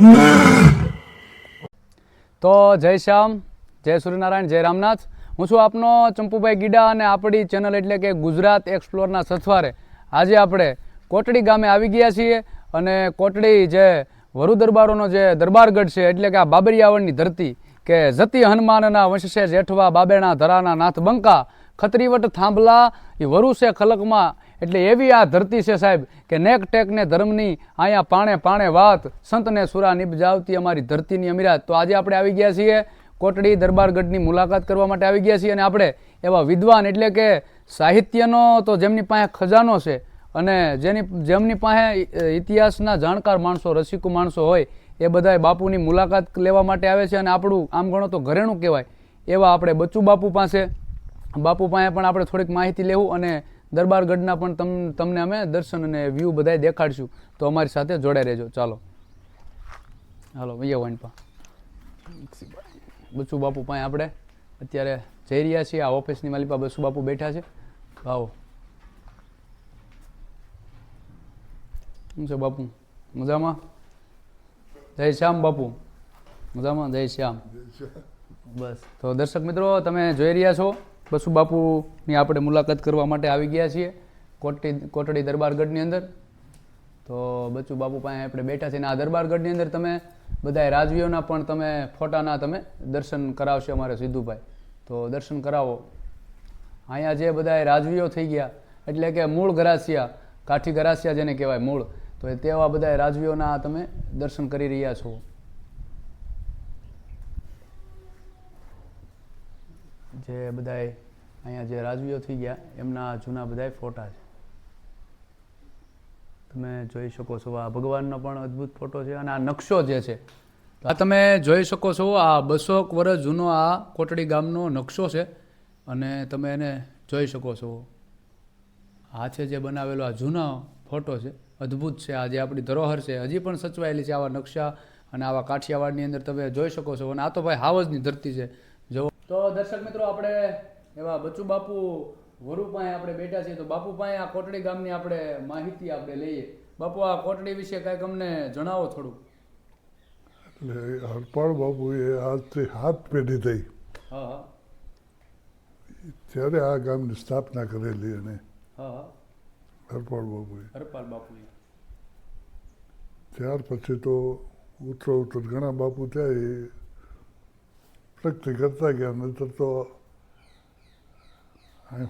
તો જય શ્યામ, જય સૂર્યનારાયણ, જય રામનાથ. હું છું આપનો ચંપુભાઈ ગીડા અને આપણી ચેનલ એટલે કે ગુજરાત એક્સપ્લોરના સથવારે. આજે આપણે કોટડી ગામે આવી ગયા છીએ અને કોટડી જે વરુ દરબારોનો જે દરબારગઢ છે, એટલે કે આ બાબરિયાવળની ધરતી કે જતી હનુમાનના વંશશે જેઠવા બાબેણા ધરાના નાથ બંકા ખત્રીવટ થાંભલા, એ વરુ છે ખલકમાં એટલે એવી આ ધરતી છે સાહેબ કે નેક ટેકને ધર્મની અહીંયા પાણે પાણે વાત સંતને સુરા નિપજાવતી અમારી ધરતીની અમીરાત. તો આજે આપણે આવી ગયા છીએ કોટડી દરબારગઢની મુલાકાત કરવા માટે આવી ગયા છીએ અને આપણે એવા વિદ્વાન એટલે કે સાહિત્યનો તો જેમની પાસે ખજાનો છે અને જેની જેમની પાસે ઇતિહાસના જાણકાર માણસો, રસિકુ માણસો હોય, એ બધાય બાપુની મુલાકાત લેવા માટે આવે છે અને આપણું આમ ગણો તો ઘરેણું કહેવાય એવા આપણે બચ્ચુ બાપુ પાસે બાપુ પાસે પણ આપણે થોડીક માહિતી લેવું અને દરબારગઢના પણ તમ તમને અમે દર્શન અને વ્યૂ બધાય દેખાડશું. તો અમારી સાથે જોડાઈ રહેજો. ચાલો. હાલો ભૈયા વાઈનપા બસુ બાપુ પાસે આપણે અત્યારે જઈ રહ્યા છીએ. આ ઓફિસની માલિકા બસુ બાપુ બેઠા છે. આવો. શું છે બાપુ? મજામાં? જય શ્યામ બાપુ. મજામાં? જય શ્યામ. બસ. તો દર્શક મિત્રો તમે જોઈ રહ્યા છો બસુ બાપુની આપણે મુલાકાત કરવા માટે આવી ગયા છીએ કોટડી કોટડી દરબારગઢની અંદર. તો બચ્ચુ બાપુ પાસે આપણે બેઠા છીએ અને આ દરબારગઢની અંદર તમે બધા રાજવીઓના પણ તમે ફોટાના તમે દર્શન કરાવશે અમારે સિદ્ધુભાઈ. તો દર્શન કરાવો. અહીંયા જે બધા રાજવીઓ થઈ ગયા, એટલે કે મૂળ ગરાસિયા, કાઠી ગરાસિયા જેને કહેવાય મૂળ, તો તેવા બધા રાજવીઓના તમે દર્શન કરી રહ્યા છો. જે બધાય અહીંયા જે રાજવીઓ થઈ ગયા, એમના જૂના બધાય ફોટા છે. તમે જોઈ શકો છો, આ ભગવાનનો પણ અદ્ભુત ફોટો છે અને આ નકશો જે છે. આ તમે જોઈ શકો છો, આ બસોક વર્ષ જૂનો આ કોટડી ગામનો નકશો છે અને તમે એને જોઈ શકો છો. આ છે જે બનાવેલો આ જૂનો ફોટો છે. અદ્ભુત છે, આ જે આપણી ધરોહર છે, હજી પણ સચવાયેલી છે આવા નકશા અને આવા કાઠિયાવાડની અંદર તમે જોઈ શકો છો. અને આ તો ભાઈ હાવજની ધરતી છે. તો દર્શક મિત્રો આપણે એવા બચુ બાપુ વરુ પાસે આપણે બેઠા છીએ તો બાપુ પાસે આ કોટડી ગામની આપણે માહિતી આપણે લઈએ. બાપુ આ કોટડી વિશે કાંઈક અમને જણાવો થોડું એટલે હરપાળ બાપુ એ આજથી હાથ પેઢી થઈ. ત્યારે આ ગામની સ્થાપના કરેલી અને હરપાળ બાપુએ. હરપાલ બાપુએ. ત્યાર પછી તો ઉત્તર ઉતર ઘણા બાપુ થયા પ્રગતિ કરતા ગયા નહીતર તો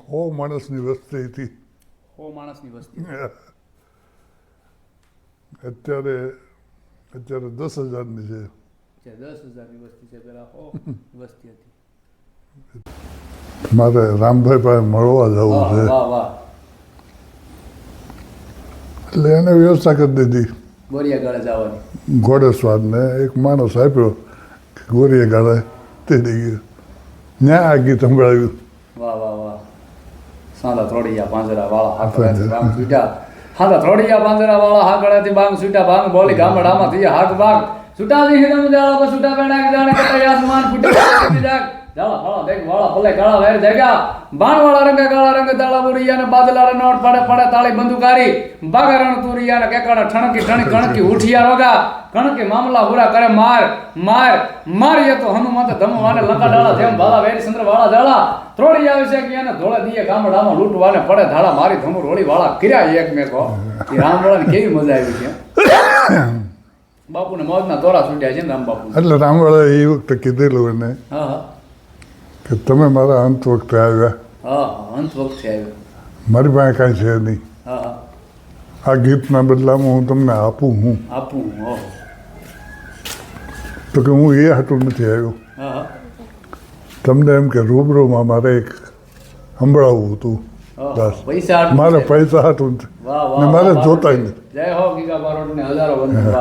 સો માણસની વસ્તી હતી હો માણસની વસ્તી અત્યારે અત્યારે દસ હજારની છે દસ હજારની વસ્તી છે પેલા હો વસ્તી હતી મારે રામભાઈ પાસે મળવા જવું છે એટલે એને વ્યવસ્થા કરી દીધી ગોરિયા ગાળે જવાની ઘોડેશ્વરને એક માણસ આપ્યો ગોરીએ ગાળે તેડી ગયો ને આ ગીત સંભળાવ્યું વાહ વાહ વાહ. સાંધા થોડીયા પાંજરા વાળા હાકડાથી બાંગ છૂટ્યા. સાંધા થોડીયા પાંજરા વાળા હાકડાથી બાંગ છૂટ્યા. બાંગ બોલી ગામડામાં થઈ હાક બાગ. છૂટા દી હિરમ જાળા પર છૂટા પેણા જાણે કટાઈ આસમાન ફૂટી. જાગ જાળા દેખ વાળા ભલે કાળા વેર જગ્યા. બાણ રંગે કાળા રંગે તાળા બુરિયા ને બાદલા નોટ પડે પડે તાળી બંદુકારી બાગરણ તુરિયા ને કેકાડા ઠણકી ઠણકી કણકી ઉઠિયા રોગા. કણકી મામલા હુરા કરે માર માર મારીએ તો હનુમંત ધમવાને લંકા ડાળા જેમ ભાલા વેરી ચંદ્ર વાળા ડાળા ત્રોડી આવે છે કે એને ધોળે દીએ ગામડામાં લૂંટવાને પડે ધાળા મારી ધમુ રોળી વાળા કર્યા એક મેકો એ રામ વાળાને કેવી મજા આવી છે? બાપુને મોજના દોરા છૂટ્યા છે ને રામ બાપુ એટલે રામવાળા એ વખતે કીધેલું એને. હા. કે તમે મારા અંત વખતે આવ્યા. હા અંત વખતે આવ્યા. મારી પાસે કાંઈ છે નહીં. હા આ ગીતના બદલામાં હું તમને આપું હું. આપું તો કે હું એ હાટું નથી આવ્યો. તમને એમ કે રૂબરૂમાં મારે એક સંભળાવવું હતું. બસ. મારે. પૈસા હાટું ને મારે જોતા નથી. જય હો ગીગા બારોટ હજારો વંદન.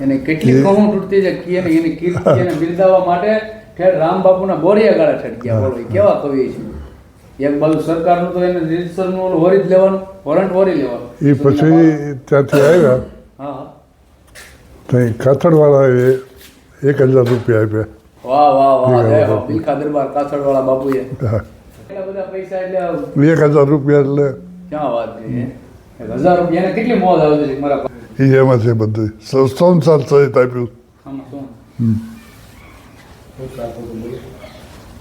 એને કેટલી કહું તૂટતી છે એની કીર્તિ એને બિરદાવવા માટે ઠેર રામ બાપુના બોરિયા ગાળા ઠેર ગયા બોલો કેવા કવિ છે? એક બાજુ સરકારનું તો એને રીતસરનું ઓલું જ લેવાનું વોરંટ વરી લેવાનું. એ પછી ત્યાંથી આવ્યા. હા ત્યાં કાથડવાળાએ એક હજાર રૂપિયા આપ્યા. વાહ વાહ વાહ. જય. બિલખા દરબાર કાથડવાળા બાપુએ. બધા પૈસા એટલે એક હજાર રૂપિયા એટલે ક્યાં વાત છે હજાર રૂપિયા કેટલી મોજ આવતી છે મારા એ એમાં છે બધું સંસાર સહિત આપ્યું?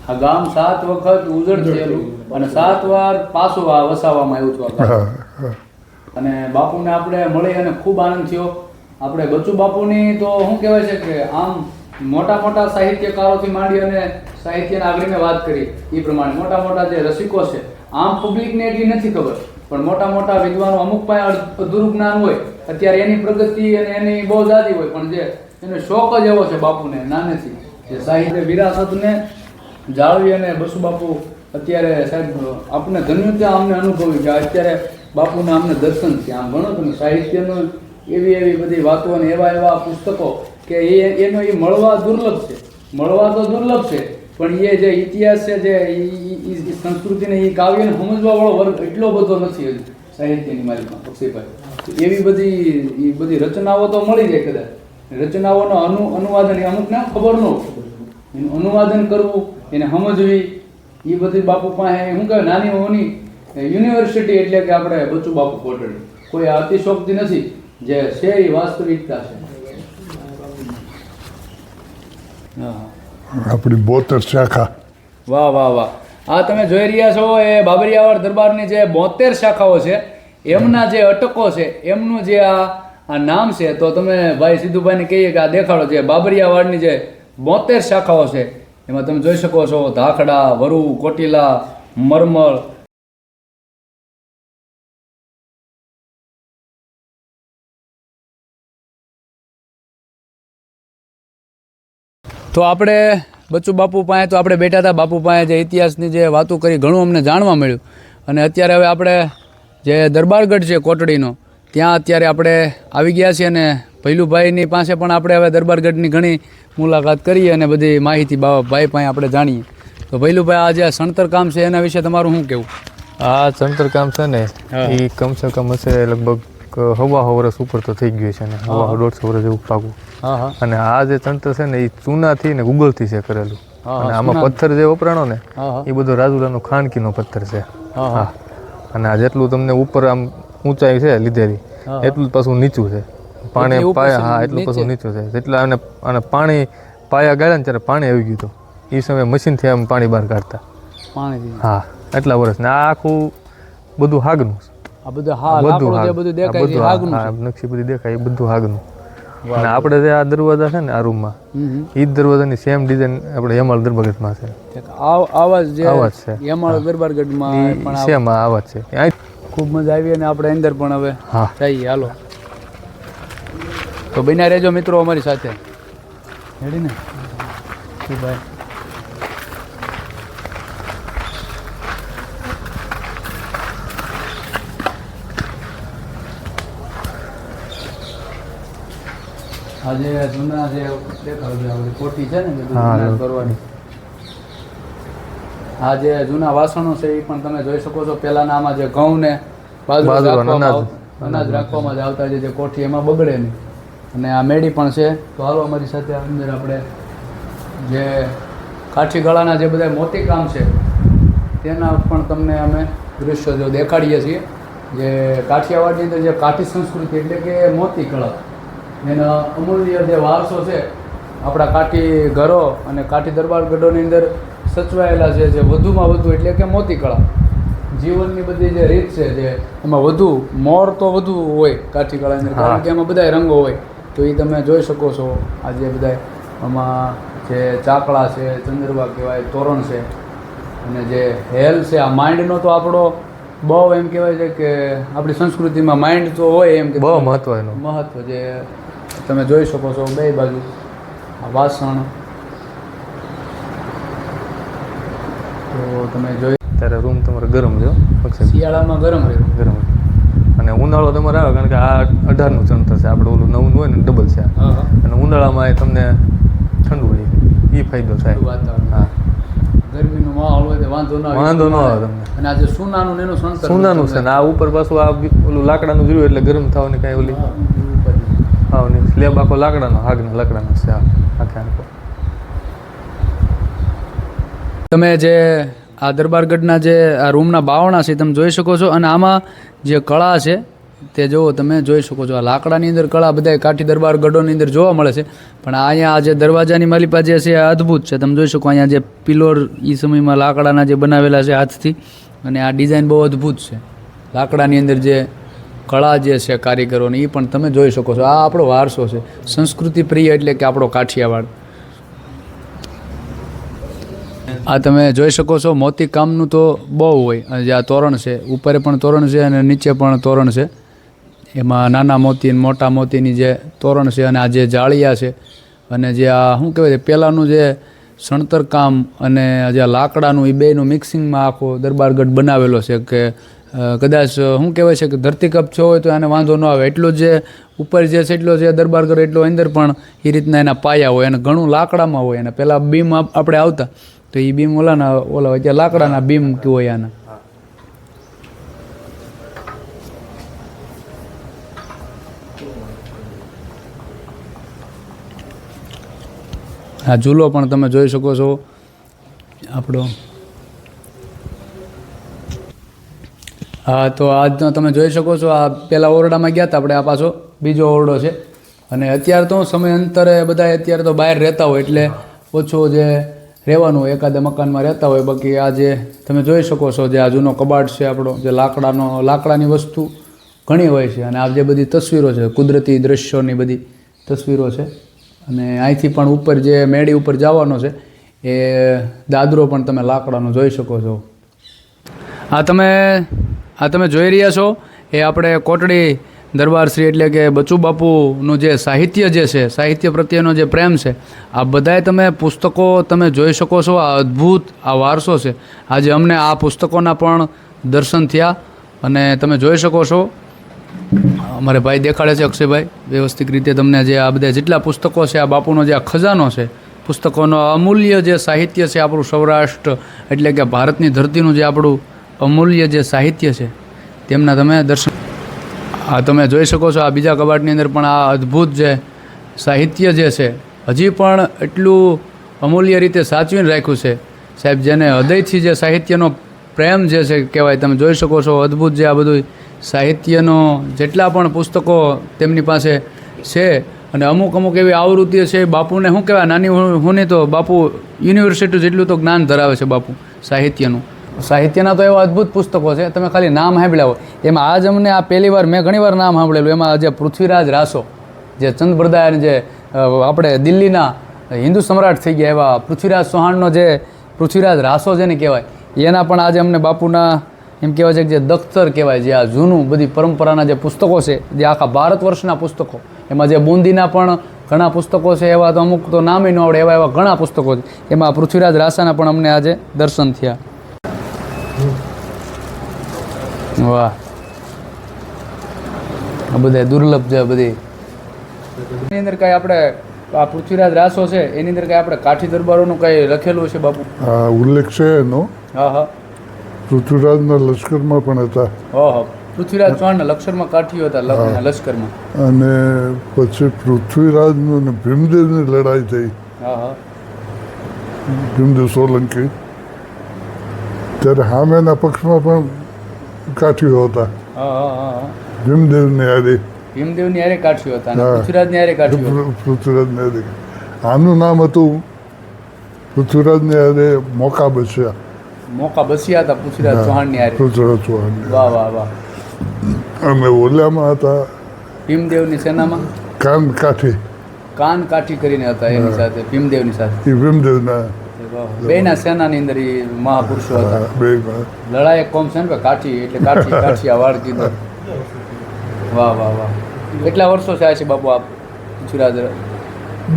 આ ગામ સાત વખત ઉજળ થયેલું અને સાત વાર પાછું વસાવવામાં આવ્યું છું આ ગામ. હા હા. અને બાપુને આપણે મળી અને ખૂબ આનંદ થયો. આપણે બચુ બાપુની તો શું કહેવાય છે કે આમ મોટા મોટા સાહિત્યકારોથી માંડી અને સાહિત્યના આગળને વાત કરી એ પ્રમાણે મોટા મોટા જે રસિકો છે આમ પબ્લિકને એટલી નથી ખબર. પણ મોટા મોટા વિદ્વાનો અમુક પાસે અધૂરું જ્ઞાન હોય અત્યારે એની પ્રગતિ અને એની બહુ જાદી હોય પણ જે એનો શોખ જ એવો છે બાપુને નાનેથી જે સાહિત્ય વિરાસતને જાળવી અને બસુ બાપુ અત્યારે સાહેબ આપણે ત્યાં અમને અનુભવ્યું કે અત્યારે બાપુના અમને દર્શન છે આમ ગણો તમે, સાહિત્યનું એવી એવી બધી વાતો અને એવા એવા પુસ્તકો કે એ એનો એ મળવા દુર્લભ છે. મળવા તો દુર્લભ છે, પણ એ જે ઇતિહાસ છે જે ઈ સંસ્કૃતિને એ કાવ્યને સમજવાવાળો વર્ગ એટલો બધો નથી હજુ સાહિત્યની મારી પક્ષીભાઈ. એવી બધી એ બધી રચનાઓ તો મળી જાય કદાચ. રચનાઓનો અનુ અનુવાદન એ અમુકને ખબર ન એનું અનુવાદન કરવું એને સમજવી. એ બધી બાપુ પાસે શું કહેવાય નાની હોની યુનિવર્સિટી એટલે કે આપણે બચ્ચું બાપુ કોટડી. કોઈ અતિશોક્તિ નથી જે છે એ વાસ્તવિકતા છે. આપણી બોતેર શાખા. વાહ વાહ વાહ. આ તમે જોઈ રહ્યા છો એ બાબરિયાવાડ દરબારની જે બોતેર શાખાઓ છે એમના જે અટકો છે એમનું જે આ આ નામ છે, તો તમે ભાઈ સિદ્ધુભાઈને કહીએ કે આ દેખાડો છે, બાબરિયાવાડની જે બોતેર શાખાઓ છે, એમાં તમે જોઈ શકો છો, ધાખડા, વરુ, કોટીલા, મરમળ. તો આપણે બચ્ચુ બાપુ પાસે, તો આપણે બેઠા હતા બાપુ પાસે જે ઇતિહાસની જે વાતો કરી, ઘણું અમને જાણવા મળ્યું. અને અત્યારે હવે આપણે જે દરબારગઢ છે, કોટડીનો ત્યાં અત્યારે આપણે આવી ગયા છીએ અને ભૈલુભાઈની પાસે પણ આપણે હવે દરબારગઢની ઘણી મુલાકાત કરીએ અને બધી માહિતી બાબાભાઈ ભાઈ પાસે આપણે જાણીએ. તો ભૈલુભાઈ આ જે સણતર કામ છે એના વિશે તમારું શું કહેવું? આ સણતર કામ છે ને. એ કમસે કમ હશે લગભગ હવા વર્ષ ઉપર તો થઈ ગયું છે ને હવા દોઢસો વર્ષ જેવું પાકું. અને આ જે તંત્ર છે ને એ ચૂનાથી ને ગુગલથી છે કરેલું. અને આમાં પથ્થર જે વપરાણો ને એ બધો રાજુલાનો ખાનકીનો પથ્થર છે. હા. અને આ જેટલું તમને ઉપર આમ ઊંચાઈ છે લીધેલી. એટલું જ પાછું નીચું છે. પાણી પાયા હા એટલું પાછું નીચું છે. જેટલા અને અને પાણી પાયા ગાળ્યા ને ત્યારે પાણી આવી ગયું હતું. એ સમયે મશીનથી આમ પાણી બહાર કાઢતા. પાણી હા એટલા વર્ષ. ને આ આખું બધું હાગનું આ બધું હા બધું દેખાય છે બધું હાગનું હા, નકશી બધી દેખાય એ બધું હાગનું. અને આપણે જે આ દરવાજા છે ને આ રૂમમાં. એ જ દરવાજાની સેમ ડિઝાઇન આપણે છે. જ છે. યમાળ દરબારગઢમાં સેમ છે. ખૂબ મજા આવી અને આપણે અંદર પણ હવે હા. જઈએ હાલો. તો બન્યા રહેજો મિત્રો અમારી સાથે. રેડી ને? ભાઈ. આજે જૂના જે દેખાવ છે આપણી ખોટી છે ને. કરવાની. આ જે જૂના વાસણો છે એ પણ તમે જોઈ શકો છો. પહેલાના આમાં જે ઘઉં ને અનાજ. રાખવામાં જ આવતા જે જે કોઠી એમાં બગડે નહીં. અને આ મેડી પણ છે. તો હાલો અમારી સાથે અંદર આપણે જે કાઠી ગળાના જે બધા મોતી કામ છે તેના પણ તમને અમે દૃશ્યો જો દેખાડીએ છીએ. જે કાઠિયાવાડની અંદર જે કાઠી સંસ્કૃતિ એટલે કે મોતી કળા એનો અમૂલ્ય જે વારસો છે આપણા કાઠી ઘરો અને કાઠી દરબાર ગઢોની અંદર સચવાયેલા છે જે વધુમાં વધુ એટલે કે મોતી કળા. જીવનની બધી જે રીત છે જે એમાં વધુ મોર તો વધુ હોય કાઠી કળાની અંદર કારણ કે એમાં બધાય રંગો હોય. તો એ તમે જોઈ શકો છો આ જે બધાય આમાં જે ચાકળા છે ચંદ્રવા કહેવાય તોરણ છે. અને જે હેલ છે આ માઇન્ડનો તો આપણો બહુ એમ કહેવાય છે કે આપણી સંસ્કૃતિમાં માઇન્ડ તો હોય એમ કે બહુ મહત્વ એનું મહત્વ જે તમે જોઈ શકો છો બે બાજુ. વાસણ. તો તમે જોઈ ત્યારે રૂમ તમારે ગરમ રહ્યો શિયાળામાં ગરમ રહે ગરમ અને ઉનાળો તમારે આવે કારણ કે આ અઢારનું ચણતર છે. આપણે ઓલું નવું હોય ને ડબલ છે અને ઉનાળામાં એ તમને ઠંડુ રહે. એ ફાયદો થાય. વાતાવરણ. હા. ગરમીનો માહોલ હોય તો વાંધો ના વાંધો ન આવે તમને. અને આ સોનાનું એનું સંતર સોનાનું છે. ને આ ઉપર પાછું આ ઓલું લાકડાનું જોયું એટલે ગરમ થવાની કાંઈ ઓલી હા, સ્લેબ આખો લાકડાનો હાગના લાકડાનો છે આ. આખે આખો. તમે જે આ દરબારગઢના જે આ રૂમના બાવણા છે તમે જોઈ શકો છો અને આમાં જે કળા છે તે જુઓ તમે, જોઈ શકો છો. આ લાકડાની અંદર કળા બધા કાઠી દરબાર ગઢોની અંદર જોવા મળે છે. પણ અહીંયા આ જે દરવાજાની માલિપા જે છે એ અદ્ભુત છે. તમે જોઈ શકો અહીંયા જે પિલોર એ સમયમાં લાકડાના જે બનાવેલા છે હાથથી અને આ ડિઝાઇન બહુ અદ્ભુત છે. લાકડાની અંદર જે કળા જે છે, કારીગરોની એ પણ તમે જોઈ શકો છો. આ આપણો વારસો છે. સંસ્કૃતિ પ્રિય એટલે કે આપણો કાઠિયાવાડ. આ તમે જોઈ શકો છો મોતી કામનું તો બહુ હોય. અને જે આ તોરણ છે, ઉપર પણ તોરણ છે અને નીચે પણ તોરણ છે. એમાં નાના મોતી મોટા મોતીની જે તોરણ છે અને આ જે જાળિયા છે અને જે આ, શું કહેવાય પહેલાંનું જે સણતર કામ અને જે લાકડાનું એ બેનું મિક્સિંગમાં આખો દરબારગઢ બનાવેલો છે કે કદાચ શું કહેવાય છે કે ધરતીકપ છો હોય તો એને વાંધો ન આવે. એટલો જે ઉપર જે એટલો જે દરબારગઢ એટલો અંદર પણ એ રીતના એના પાયા હોય અને ઘણું લાકડામાં હોય. અને પહેલાં બીમ આપણે આવતા તો એ બીમ ઓલાના, ઓલા હોય ત્યાં લાકડાના બીમ હોય આના. આ ઝૂલો પણ તમે જોઈ શકો છો. આપણો હા, તો આજનો તમે જોઈ શકો છો, આ પહેલાં ઓરડામાં ગયા હતા આપણે, આ પાછો બીજો ઓરડો છે. અને અત્યારે તો સમય અંતરે બધા અત્યારે તો બહાર રહેતા હોય, એટલે ઓછો જે રહેવાનું હોય, એકાદા મકાનમાં રહેતા હોય, બાકી આ જે તમે જોઈ શકો છો, જે આ જૂનો કબાટ છે આપણો, જે લાકડાનો, લાકડાની વસ્તુ ઘણી હોય છે. અને આ જે બધી તસવીરો છે, કુદરતી દ્રશ્યોની બધી તસવીરો છે. અને અહીંથી પણ ઉપર જે મેળી ઉપર જવાનો છે, એ દાદરો પણ તમે લાકડાનો જોઈ શકો છો. આ તમે આ તમે જોઈ રહ્યા છો, એ આપણે કોટડી દરબારશ્રી એટલે કે બચુ બાપુનું જે સાહિત્ય જે છે, સાહિત્ય પ્રત્યેનો જે પ્રેમ છે, આ બધાય તમે પુસ્તકો તમે જોઈ શકો છો, આ અદ્ભુત, આ વારસો છે. આજે અમને આ પુસ્તકોના પણ દર્શન થયા અને તમે જોઈ શકો છો. અમારે ભાઈ દેખાડે છે અક્ષયભાઈ. વ્યવસ્થિત રીતે તમને જે આ બધા જેટલા પુસ્તકો છે, આ બાપુનો જે આ ખજાનો છે, પુસ્તકોનો અમૂલ્ય જે સાહિત્ય છે આપણું સૌરાષ્ટ્ર એટલે કે ભારતની ધરતીનું જે આપણું અમૂલ્ય જે સાહિત્ય છે, તેમના તમે દર્શન આ તમે જોઈ શકો છો, આ બીજા કબાટની અંદર પણ આ અદ્ભુત જે સાહિત્ય જે છે, હજી પણ એટલું અમૂલ્ય રીતે સાચવીને રાખ્યું છે. સાહેબ, જેને હૃદયથી જે સાહિત્યનો પ્રેમ જે છે, કહેવાય, તમે જોઈ શકો છો, અદ્ભુત જે આ બધું સાહિત્યનો જેટલા પણ પુસ્તકો તેમની પાસે છે, અને અમુક અમુક એવી આવૃત્તિઓ છે, બાપુને શું કહેવાય, નાની હુંની તો બાપુ યુનિવર્સિટી જેટલું તો જ્ઞાન ધરાવે છે બાપુ, સાહિત્યનું. સાહિત્યના તો એવા અદ્ભુત પુસ્તકો છે, તમે ખાલી નામ સાંભળ્યા હોય. એમાં આજ અમને આ પહેલી વાર મેં ઘણી વાર નામ સાંભળેલું. એમાં જે પૃથ્વીરાજ રાસો, જે ચંદ બરદાયર જે આપણે દિલ્હીના હિન્દુ સમ્રાટ થઈ ગયા એવા પૃથ્વીરાજ ચૌહાણનો જે પૃથ્વીરાજ રાસો જેને કહેવાય, એના પણ આજે અમને બાપુના એમ કહેવાય છે કે જે દખ્તર કહેવાય, જે આ જૂનું બધી પરંપરાના જે પુસ્તકો છે, જે આખા ભારત વર્ષના પુસ્તકો. એમાં જે બુંદીના પણ ઘણા પુસ્તકો છે, એવા તો અમુક તો નામે ન આવડે એવા એવા ઘણા પુસ્તકો છે. એમાં પૃથ્વીરાજ રાસાના પણ અમને આજે દર્શન થયા. વાહ. આ બધા દુર્લભ છે બધી. એની અંદર કાંઈ આપણે આ પૃથ્વીરાજ રાસો છે એની અંદર કાંઈ આપણે કાઠી દરબારોનું કાંઈ લખેલું છે બાપુ? હા ઉલ્લેખ છે એનો. હા હા. પૃથ્વીરાજના લશ્કરમાં પણ હતા. હા હા. પૃથ્વીરાજ ચૌહાણના લશ્કરમાં કાઠીઓ હતા લશ્કરમાં. અને પછી પૃથ્વીરાજનું અને ભીમદેવની લડાઈ થઈ. હા હા. ભીમદેવ સોલંકી. ત્યારે હામેના પક્ષમાં પણ કાઠીઓ હતા. ભીમદેવ હા હા ભીમદેવની હારે. હતા પૃથ્વીરાજ. પૃથ્વીરાજની હારે. પૃથ્વીરાજની હારે. આનું નામ હતું પૃથ્વીરાજની હારે મોકા બસ્યા. મોકા બસ્યા હતા પૃથ્વીરાજ ચૌહાણની હારે. પૃથ્વીરાજ ચૌહાણ વાહ વાહ વાહ. અમે ઓલામાં હતા. ભીમદેવની સેનામાં? કાન કાઠી. કાન કાઠી કરીને હતા એની સાથે ભીમદેવની સાથે. ભીમદેવના બેના સેનાની અંદર એ મહાપુરુષો હતા. લડાયક કોમ છે ને કાઠી એટલે કાઠી કાઠી વાળ કીધો વાહ વાહ વાહ. કેટલા વર્ષો થયા છે બાપુ આપ પૃથ્વીરાજ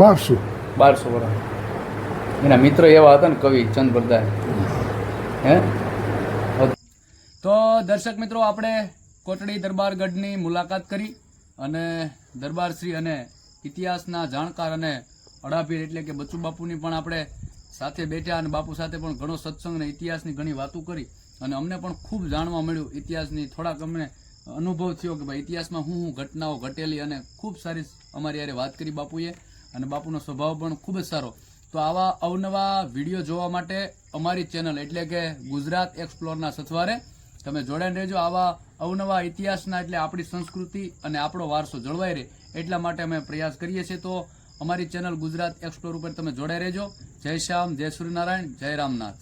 બારસો. બારસો વર્ષ. એના મિત્ર એવા હતા ને કવિ ચંદ બરદાય હે? તો દર્શક મિત્રો આપણે કોટડી દરબારગઢની મુલાકાત કરી અને દરબારશ્રી અને ઇતિહાસના જાણકાર અને અડાભીર એટલે કે બચુ બાપુની પણ આપણે સાથે બેઠા અને બાપુ સાથે પણ ઘણો સત્સંગ અને ઇતિહાસની ઘણી વાતો કરી. અને અમને પણ ખૂબ જાણવા મળ્યું ઇતિહાસની. થોડાક અમને અનુભવ થયો કે ભાઈ ઇતિહાસમાં હું હું ઘટનાઓ ઘટેલી અને ખૂબ સારી અમારી યારે વાત કરી બાપુએ. અને બાપુનો સ્વભાવ પણ ખૂબ જ સારો. તો આવા અવનવા વીડિયો જોવા માટે અમારી ચેનલ એટલે કે ગુજરાત એક્સપ્લોરના સથવારે તમે જોડાઈને રહેજો. આવા અવનવા ઇતિહાસના એટલે આપણી સંસ્કૃતિ અને આપણો વારસો જળવાઈ રહે એટલા માટે અમે પ્રયાસ કરીએ છીએ. તો અમારી ચેનલ ગુજરાત એક્સપ્લોર ઉપર તમે જોડાઈ રહેજો. જય શ્યામ જય સૂર્યનારાયણ જય રામનાથ.